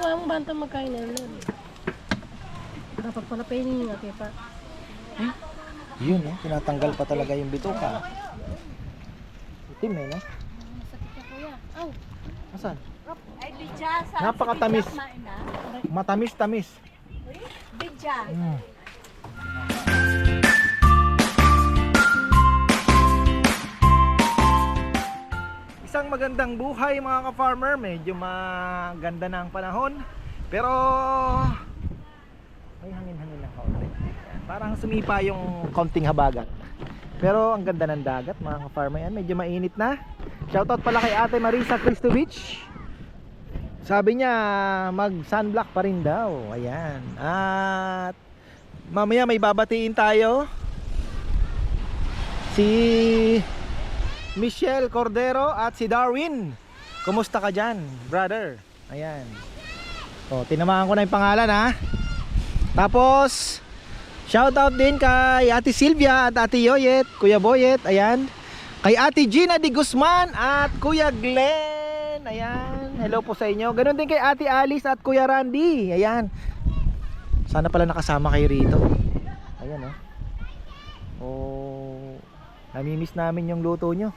kuha mong banta magkain na nun. Dapat pala painin nga, kaya pa. Yun eh, tinatanggal pa talaga yung bituka. Itim eh, no? Masakit ka kuya. Aw, Asan? Ay, bidya. Napakatamis. Matamis-tamis. Bidya. Mm. Isang magandang buhay mga ka-farmer. Medyo maganda na ang panahon. Pero may hangin-hangin na kaunti. Parang sumipa yung konting habagat. Pero ang ganda ng dagat mga ka-farmer yan. Medyo mainit na. Shoutout pala kay Ate Marisa Kristovich. Sabi niya mag sunblock pa rin daw. Ayan. At mamaya may babatiin tayo. Si Michelle Cordero at si Darwin. Kumusta ka dyan, brother? Ayan. O, tinamaan ko na yung pangalan ha. Tapos, shoutout din kay Ate Silvia at Ate Yoyet, Kuya Boyet, ayan. Kay Ate Gina Di Guzman at Kuya Glenn, ayan. Hello po sa inyo. Ganon din kay Ate Alice at Kuya Randy, ayan. Sana pala nakasama kayo rito. Ayan oh. Oh, namimiss namin yung luto nyo.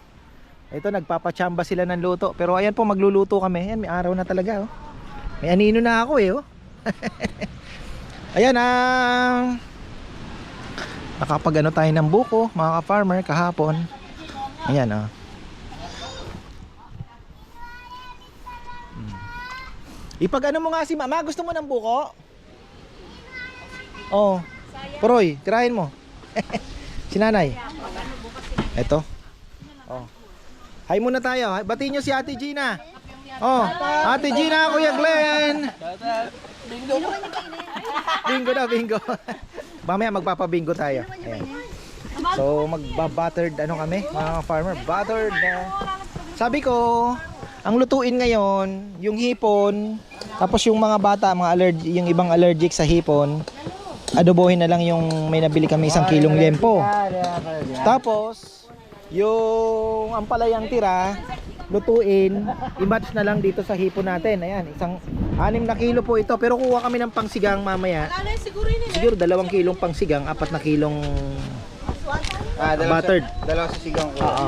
Ito, nagpapachamba sila ng luto. Pero ayan po, magluluto kami. Ayan, may araw na talaga oh. May anino na ako eh oh. ayan ah. nakapag ano tayo ng buko, mga ka-farmer, kahapon. Ayan oh. Hmm. Ipag ano mo nga si mama, gusto mo ng buko? Oh. Poroy, tirahin mo. si nanay. Ito. Hi muna tayo. Batiin nyo si Ate Gina. Oh, Ate Gina, Kuya Glenn. Bingo na, bingo. Mamaya magpapabingo tayo. Ayan. So, magba-buttered ano kami, mga farmer, buttered. na- sabi ko, ang lutuin ngayon, yung hipon, tapos yung mga bata, mga allergy, yung ibang allergic sa hipon, adobohin na lang yung may nabili kami isang kilong lempo. Tapos, yung ampalayang tira, lutuin, i-match na lang dito sa hipon natin. Ayan, isang anim na kilo po ito. Pero kuha kami ng pangsigang mamaya. Siguro dalawang kilong pangsigang, apat na kilong Ah, dalawa buttered. Sa, dalawa sa sigang ko. Oo.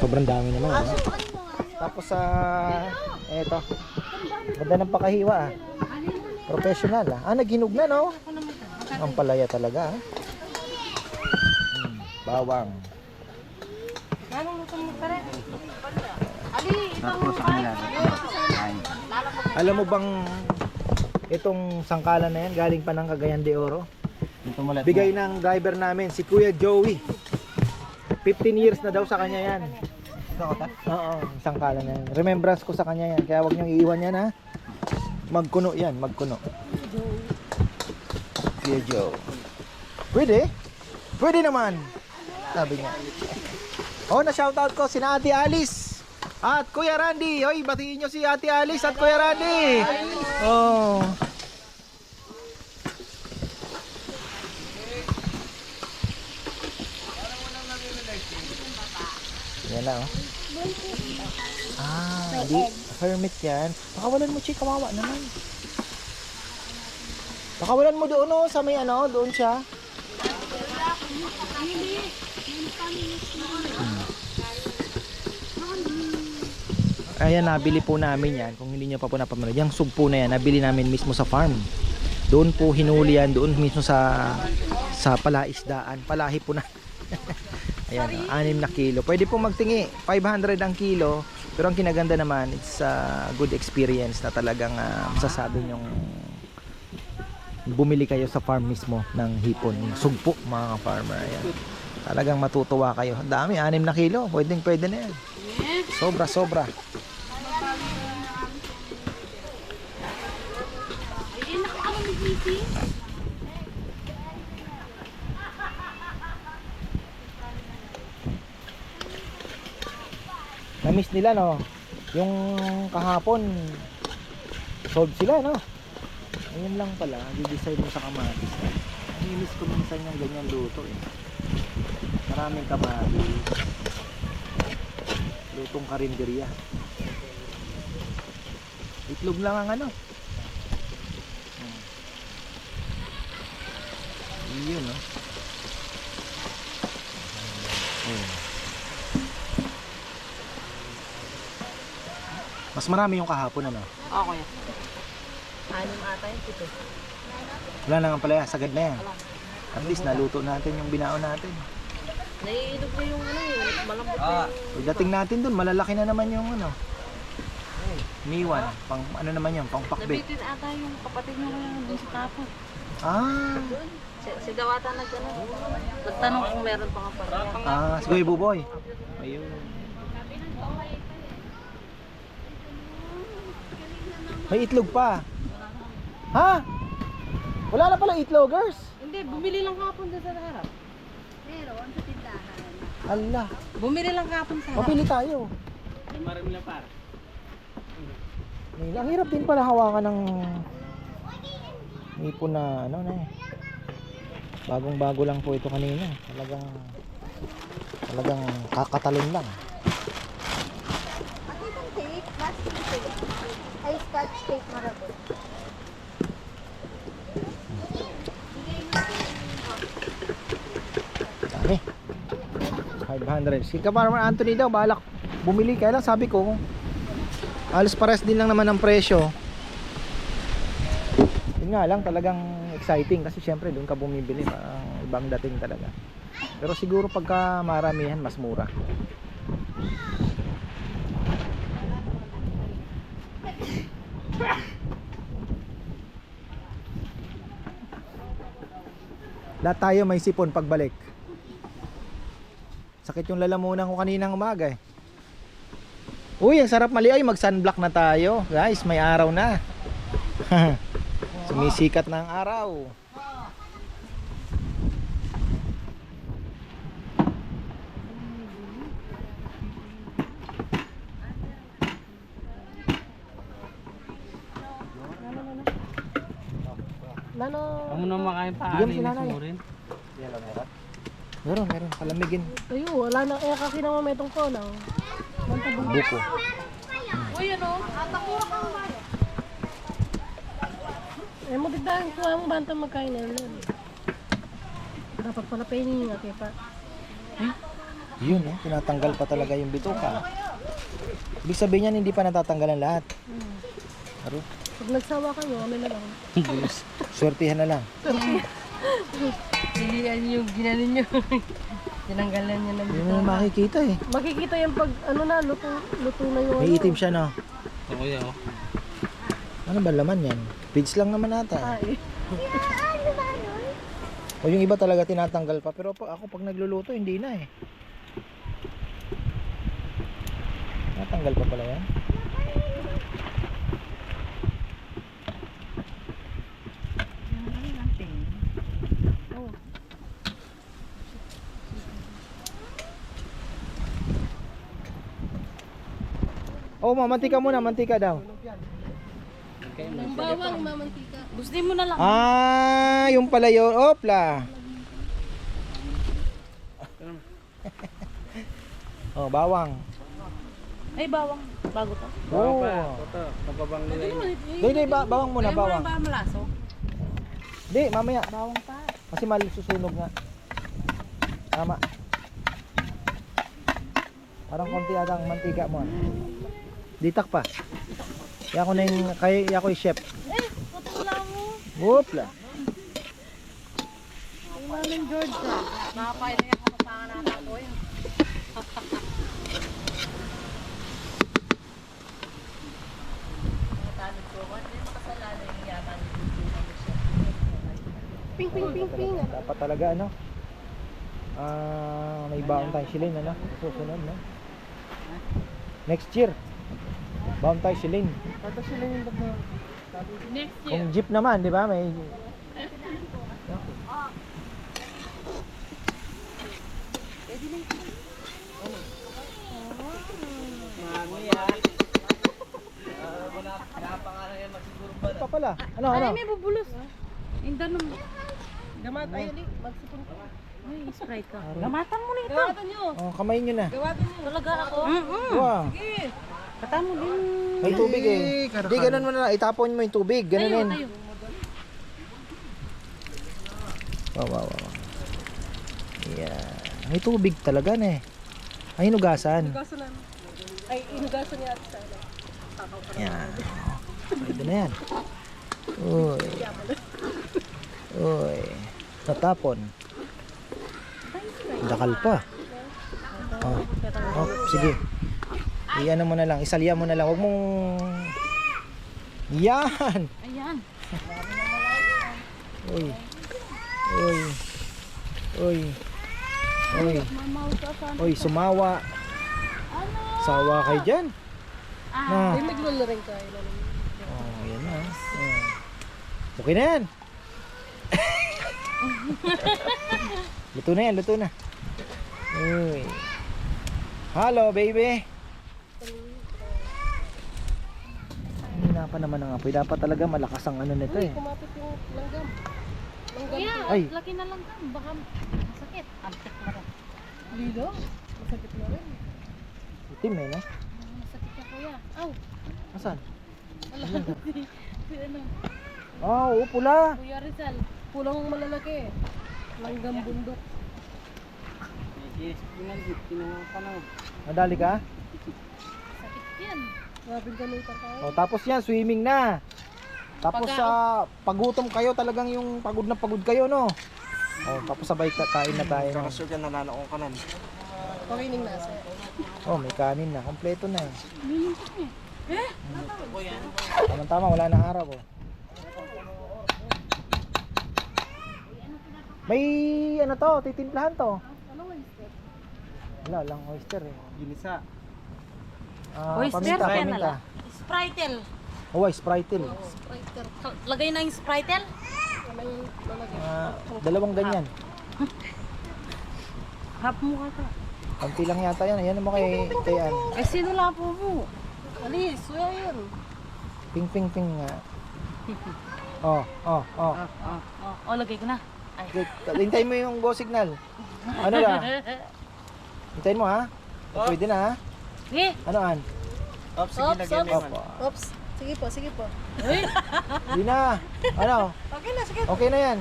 Sobrang dami naman. Ano? Tapos sa eto. Ganda ng pakahiwa ah. Professional ah. Ah, naghinog na no? Ang palaya talaga ah. Hmm, bawang. Anong luto mo pa rin? Tapos sa kanila. Ay. Alam mo bang itong sangkalan na yan galing pa ng Cagayan de Oro? Bigay ng driver namin si Kuya Joey. 15 years na daw sa kanya yan. Oo, isang kala na yan. Remembrance ko sa kanya yan. Kaya wag niyong iiwan yan ha. Magkuno yan, magkuno. Kuya Joe. Pwede? Pwede naman. Sabi niya. Oh, na shoutout ko si Ate Alice. At Kuya Randy. Hoy, batiin niyo si Ate Alice at Kuya Randy. Oh. Yan na oh. Ah, di, hermit yan. Pakawalan mo, Chi, kawawa naman. Pakawalan mo doon oh, sa may ano, doon siya. Hmm. Ayan, nabili po namin yan. Kung hindi nyo pa po napamanood, yung sugpo na yan, nabili namin mismo sa farm. Doon po hinuli yan, doon mismo sa sa palaisdaan. Palahi po na. Ayan, oh, anim na kilo. Pwede po magtingi, 500 ang kilo. Pero ang kinaganda naman, it's a good experience na talagang uh, masasabi nyong bumili kayo sa farm mismo ng hipon. Sugpo, mga farmer. Ayan. Talagang matutuwa kayo. Dami, anim na kilo. Pwedeng pwede na yan. Sobra, sobra. Na-miss nila no. Yung kahapon sold sila no. Ayun lang pala, di-decide mo sa kamatis. Namiss ko minsan yung ganyan luto eh maraming kamali lutong karinderiya itlog lang ang ano. Hmm. Yun no? Hmm. Mas marami yung kahapon ano? Okay anim ata yung pito. Wala na nga pala sagad na yan. At least naluto natin yung binaon natin. Naiinog na yung ano yun. Malambot na Ah. yung... Pagdating natin dun, malalaki na naman yung ano. Niwan, pang ano naman yun, pang pakbet. Nabitin ata yung kapatid niya ngayon doon sa kapo. Ah, Si, si Dawata nag ano, nagtanong kung meron pa nga pa. ah, si Kuya Buboy. Ayun. May itlog pa. Ha? Wala na pala itlogers. Hindi, bumili lang kapon doon sa harap. Allah, Bumili lang kapon sa mapili tayo. May ang hirap din pala hawakan ng ipon na ano na eh. Bagong bago lang po ito kanina. Talagang talagang kakatalon lang. At itong cake, plastic cake. Ay, scotch cake marabot. Dami. 500. Si Kaparmer Anthony daw, balak bumili. Kaya lang sabi ko, alos pares din lang naman ang presyo. Yun nga lang, talagang exciting kasi syempre doon ka bumibili. Parang ibang dating talaga. Pero siguro pagka maramihan, mas mura. Lahat tayo may sipon pagbalik. Sakit yung lalamunan ko kaninang umaga eh. Uy, ang sarap mali ay mag sunblock na tayo. Guys, may araw na. Sumisikat na ang araw. Nano, Ano na makain pa? Bigyan mo si nanay. rin. Meron, meron. Palamigin. tayo, wala na kasi naman may itong ko lang. Buko. Uy, ano? Eh, mo tigdahan ko ang banta magkain na yun. Dapat pala painin nga pa. Yun eh, tinatanggal pa talaga yung bituka. Ibig sabihin yan, hindi pa natatanggalan lahat. Aro, Pag nagsawa kayo, ano na lang. swertihan na lang. Hindi yan yung ginanin nyo. Tinanggalan niya ng Yun na makikita eh. Makikita yung pag, ano na, luto, luto na yung May itim siya no. Ako yan, oh. Ano ba laman yan? Pids lang naman ata. Ay, O yung iba talaga tinatanggal pa. Pero pa, ako pag nagluluto, hindi na eh. Natanggal pa pala yan. Oh, ma, mantika muna, mantika daw. Ang bawang mamantika. Gusto mo na lang. Ah, yung pala yun. Opla. oh, bawang. Ay, bawang. Bago to. Oh. Ito, nababang nila yun. Hindi, hindi, ba bawang muna, bawang. ba malaso? Hindi, mamaya, bawang pa. Kasi mali susunog nga. Tama. Parang konti ata ang mantika mo. Ditak pa. Kaya ako na yung, kaya kaya ako yung chef. Eh, putol lang mo. Opla. Ang maling George ah. Nakakain na yung kapapangan natin ako yun. Ping, ping, ping, ping. Dapat talaga ano. Ah, may baon tayo silin ano. Susunod no. Next year. Baon tayo silin. Tato sila yung bago. Next Kung jeep naman, di ba? May Ito pa pala. Ano, ano? Ay, may bubulos. Inda nung... Gamat, ay, ali. Magsipon ka. Ay, Sprite ka. Gamatan mo na ito. Gamatan nyo. Oh, kamay nyo na. Talaga ako? Mm-mm. Wow. Kata mo din. May tubig eh. Di, ganun mo na lang. Itapon mo yung tubig. Ganun yun. Wow, wow, wow. Yeah. May tubig talaga na eh. Ay, hinugasan. Inugasan na. Ay, inugasan niya at sa ano. Yan. Pwede na yan. Uy. Uy. Natapon. Dakal pa. Oh. oh sige. Iyan mo na lang. Isalya mo na lang. Huwag mong... Yan! Ayan. Uy. Uy. Uy. Uy. Uy, sumawa. Sawa kayo dyan. Na. Ay, naglolo rin ka. Oh, yan na. Oh. Okay na yan. luto na yan, luto na. Uy. Hello, baby. Pa naman ang apoy. Dapat talaga malakas ang ano nito eh. Kumapit yung langgam. Langgam. Kuya, Ay. laki na lang ka. Baka masakit. Antik na rin. Lilo. Masakit na rin. Itim eh, no? Masakit ka kuya. Aw, Asan? wala. Si ano, Oh, oo, pula. Kuya Rizal. Pulang malalaki. Langgam bundok. Nadali ka? Sakit yan. Grabe ganun ka tayo. Oh, tapos yan, swimming na. Tapos Pag- sa pagutom kayo, talagang yung pagod na pagod kayo, no? Oh, tapos sabay ka, kain na tayo. No? Sure ka nananakong ka na. Pakining nasa. Oh, may kanin na. Kompleto na eh. Tama tama, wala na araw oh. May ano to, titimplahan to. Wala lang oyster eh. Ginisa. Ah, Oyster, paminta, kaya paminta. Spritel. Oh, Sprite. Lagay na yung Spritel. Ah, dalawang ganyan. Hap mo ka ka. Konti lang yata yan. Ayan mo kay, kay Ann. Ay, sino lapo mo? Alis, kuya yun. Ping ping ping nga. Oh, oh, oh. Oh, oh, oh, lagay ko na. Ay. Good. Hintayin mo yung go signal. Ano na? Hintayin mo ha? Pwede na ha? Eh, Ano an? Ops, sige, Ops, lagyan mo Opo. yan. Oops. Sige po, sige po. Hindi na. Ano? Okay na, sige. Okay na yan.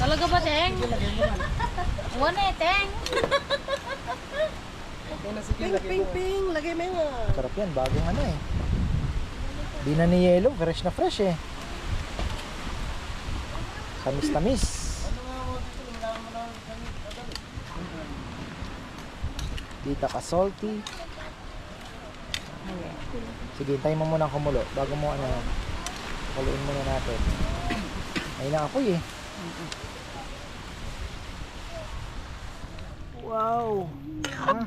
talaga ba, Teng? Wala eh, Teng. Ping, ping, ping. Lagay mo yung ah. Sarap yan. Bagong ano eh. Di na ni yellow. Fresh na fresh eh. Tamis-tamis. Dita ka salty. Sige, hintayin mo muna kumulo bago mo ano, kuluin muna natin. Ayun na apoy eh. Wow! Ah,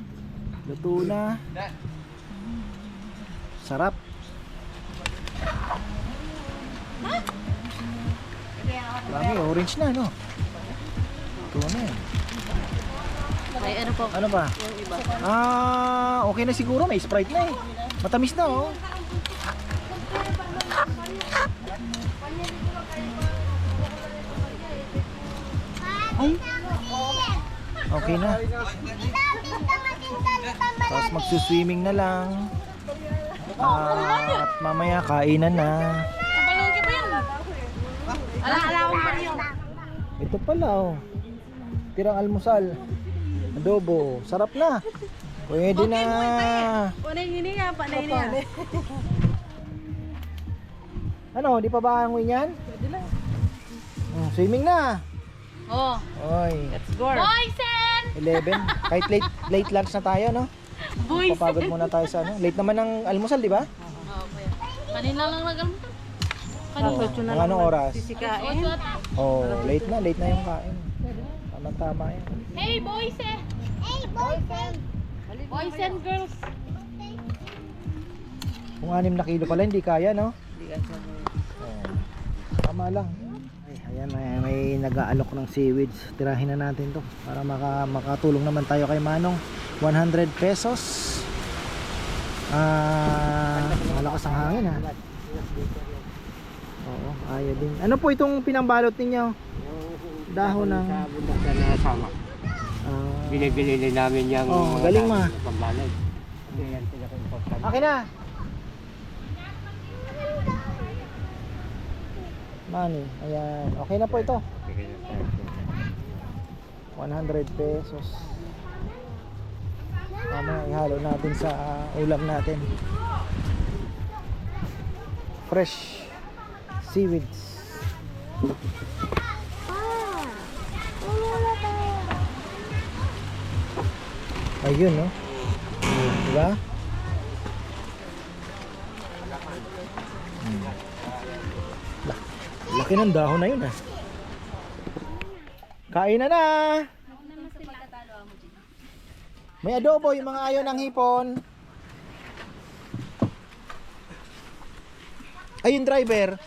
luto na. Sarap. Dami, orange na, no? Ito na yan. May ano po? Ano ba? Ah, okay na siguro. May Sprite na eh. Matamis na, oh. Ay. Okay na. Tapos magsuswimming na lang. Ah, at mamaya kainan na. Ala, ala. Ito pala oh. Tirang almusal. Adobo. Sarap na. Pwede na. Panay ini nga, panay niya. Ano, di pa ba ang yan? Pwede lang. Mm, swimming na. Oh, Oy, Let's go. Boysen! 11. Kahit late late lunch na tayo, no? Boysen! Papagod muna tayo sa ano. Late naman ang almusal, di ba? Oh, kuya. Kanina lang nagalmo to. Oh, mga anong oras? Sisikain. Oh, late na, late na yung kain. Tama tama yan. Hey, Boysen! Boysen girls! Kung anim na kilo pala, hindi kaya, no? Oh, tama lang. Ay, ayan, may, may nag-aalok ng seaweeds. Tirahin na natin to para maka, makatulong naman tayo kay Manong. 100 pesos. Ah, malakas ang hangin ha. Oo, ayaw din. Ano po itong pinambalot ninyo? Dahon ng... sama. ah, Binibili namin yung Oh, galing ma. pambalay. Hindi yan pinaka-important. Akin na. Mani, ayan. Okay na po ito. Bigyan na tayo. 100 pesos. Mamaya ihalo natin sa ulam natin. Fresh seaweeds. Ayun, no? Diba? Hmm. La- Laki ng dahon na yun, ah. Kain na na! May adobo yung mga ayaw ng hipon. Ayun, driver.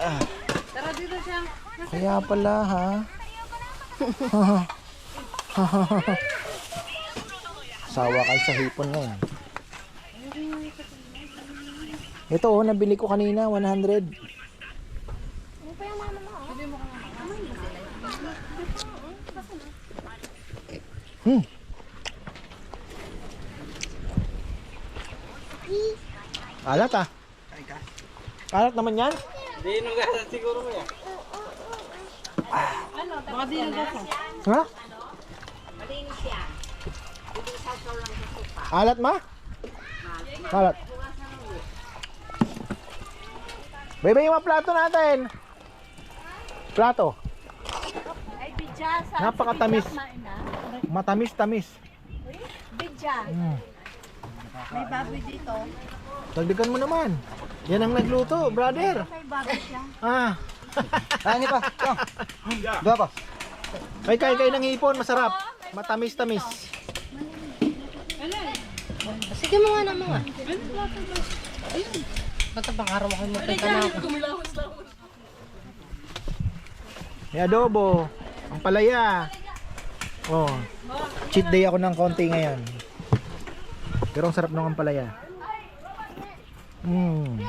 Tara dito siya. Kaya pala ha. Sawa kayo sa hipon ngayon. Ito oh, nabili ko kanina, 100. Ano pa yung mama mo? Hmm. Alat ah. Alat naman yan? Gasa siguro mo yan. Baka di na gasa. Ha? Alat ma? Alat. Bebe yung mga plato natin. Plato. Ay, bidya. Sa Napakatamis. Matamis-tamis. Bidya. Mm. May baboy dito. Dagdagan mo naman. Yan ang nagluto, brother. May baboy siya. Ah. Ano pa? Dua pa. Ay, kain kayo ng hipon, masarap. Matamis-tamis. Sige mo nga naman nga. Basta pang araw ako magpunta na ako. May adobo. Ang palaya. Oh. Cheat day ako ng konti ngayon. Pero ang sarap ng ampalaya. Mm.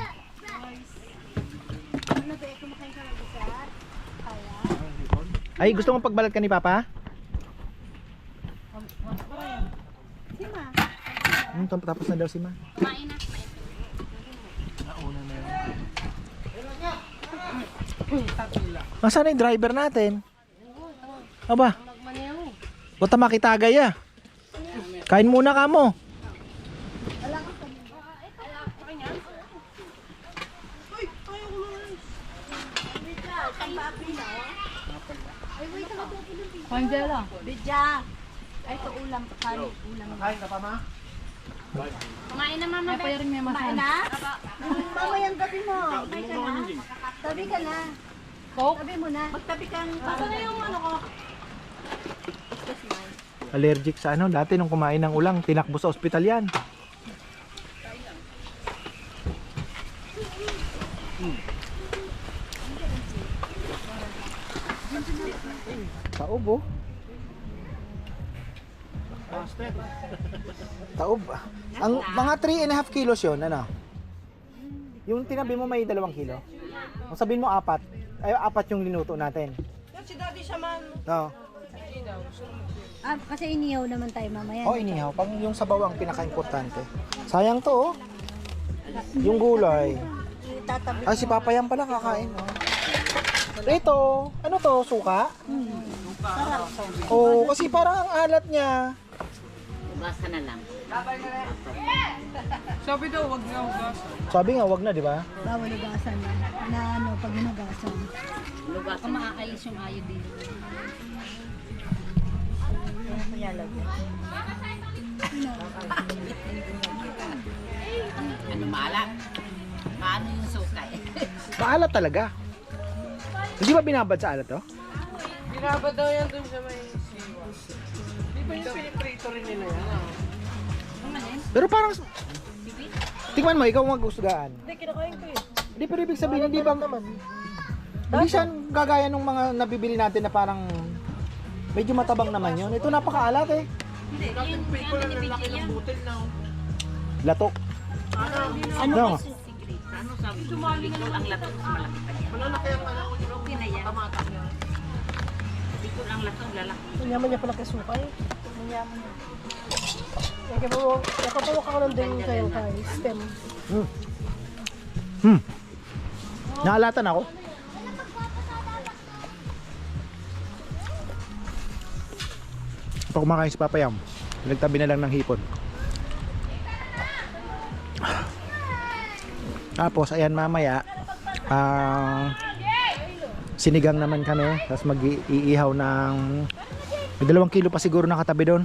Ay, gusto mo pagbalat ka ni Papa? Sima. Hmm, tapos na daw si Ma. Kumain na. Nasaan na yung driver natin? Aba. Bata makitagay ah. Kain muna ka mo. Panjela. Bidya. Ay, ito ulam. Kani, ulam. Kain ka pa ma? Kumain na mama. Ay, payarin may Kumain na? Mamayang gabi mo. Kumain ka na? Tabi ka na. Coke? Tabi mo na. Magtabi kang... Asa na yung ano ko? Allergic sa ano, dati nung kumain ng ulang, tinakbo sa ospital yan. Taob. Ang mga 3 and a half kilos yun, ano? Yung tinabi mo may dalawang kilo? Kung sabihin mo apat, ay apat yung linuto natin. Si daddy siya man. No. Ah, kasi iniyaw naman tayo mamaya. Oh, inihaw. Pag yung sabaw ang pinaka-importante. Sayang to, oh. Yung gulay. Ay, si Papa yan pala kakain, oh. Ito, ano to, suka? Oo, oh, kasi parang ang alat niya. Basa na lang. Sabi nga, wag na, di ba? Bawal ugasan na. Na ano, pag hinugasan. Lugas. Makakailis yung ayo din. Ano maalat? Paano yung sukay? Maalat talaga. Hindi ba binabad sa alat, oh? Binabad daw yan dun sa may siwa. Di ba yung piniprito rin nila yan? Pero parang... Tingnan mo, ikaw magusgaan. Hindi, kinakain ko eh. Hindi, pero ibig sabihin, hindi ba... Hindi siya gagaya ng mga nabibili natin na parang... Medyo matabang naman yun. Ito napakaalat eh. Hindi, yun, Ko lang ang laki ng butil na. oh. Latok. Ano No. kasi secret? Ano sabi? Bicol ang latot sa malaki pa yan. Malalaki ang anak ko yun. Okay na yan. Kamata niya. Bicol ang latot, lalaki. Yaman niya pala kasuka eh. Nakapawak ako ng din kayo kay stem. Hmm. Naalatan ako. Pag kumakain si Papayam, nagtabi na lang ng hipon. Tapos, ayan mamaya, ah sinigang naman kami. Tapos mag-iihaw ng, may dalawang kilo pa siguro nakatabi doon.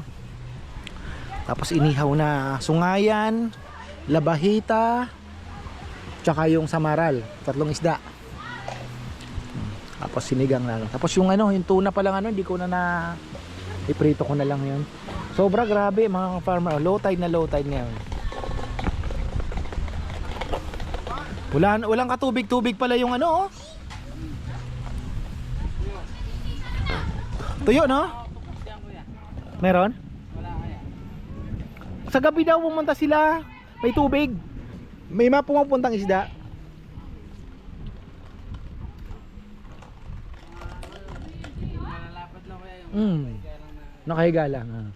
Tapos inihaw na sungayan, labahita, tsaka yung samaral, tatlong isda. Tapos sinigang na lang. Tapos yung ano, yung tuna pa lang ano, hindi ko na na iprito ko na lang yun. Sobra grabe mga farmer, low tide na low tide ngayon. Wala, walang katubig-tubig pala yung ano oh. Tuyo no? Meron? Sa gabi daw pumunta sila. May tubig. May mga pumupuntang isda. Mm. Nakahiga lang. Ah.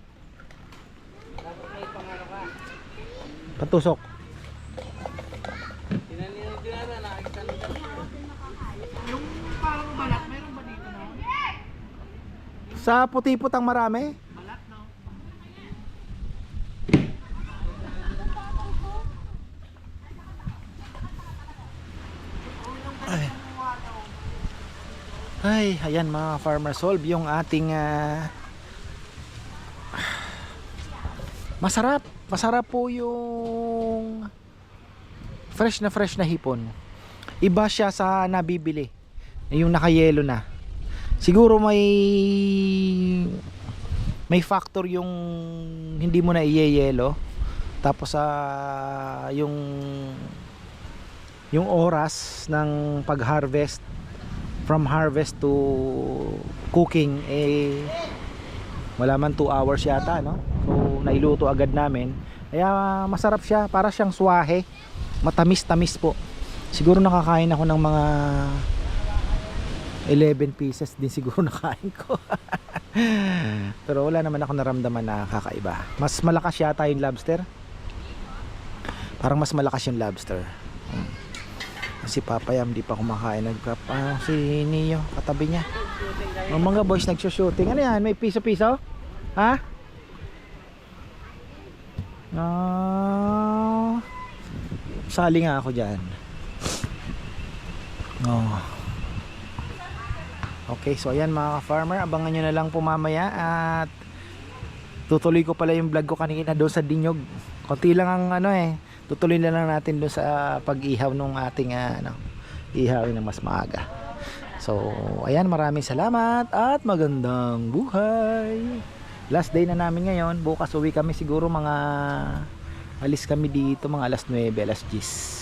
Patusok. Yung parang balat, meron ba dito na? Sa puti-putang marami. Ay, ayan mga farmer solve yung ating ah, masarap. Masarap po yung fresh na fresh na hipon. Iba siya sa nabibili. Yung nakayelo na. Siguro may may factor yung hindi mo na iyeyelo. Tapos sa yung yung oras ng pag-harvest from harvest to cooking eh wala man 2 hours yata no? So nailuto agad namin. Kaya masarap siya. Para siyang swahe matamis tamis po. Siguro nakakain ako ng mga 11 pieces din siguro nakain ko. Pero wala naman ako naramdaman na kakaiba. Mas malakas yata yung lobster. Parang mas malakas yung lobster. Hmm. Si Papayam di pa kumakain. Nagprap ah, si Neo katabi niya. Ang mga boys nagsushooting. Ano yan? May piso-piso? Ha? Ah sali nga ako dyan. Oh okay so ayan mga farmer abangan nyo na lang po mamaya at tutuloy ko pala yung vlog ko kanina doon sa Dinyog. Konti lang ang ano eh tutuloy na lang natin doon sa pag-ihaw nung ating ah, ano, ihawin ng mas maaga. So, ayan, maraming salamat at magandang buhay. Last day na namin ngayon. Bukas uwi kami siguro mga alis kami dito mga alas 9, alas 10.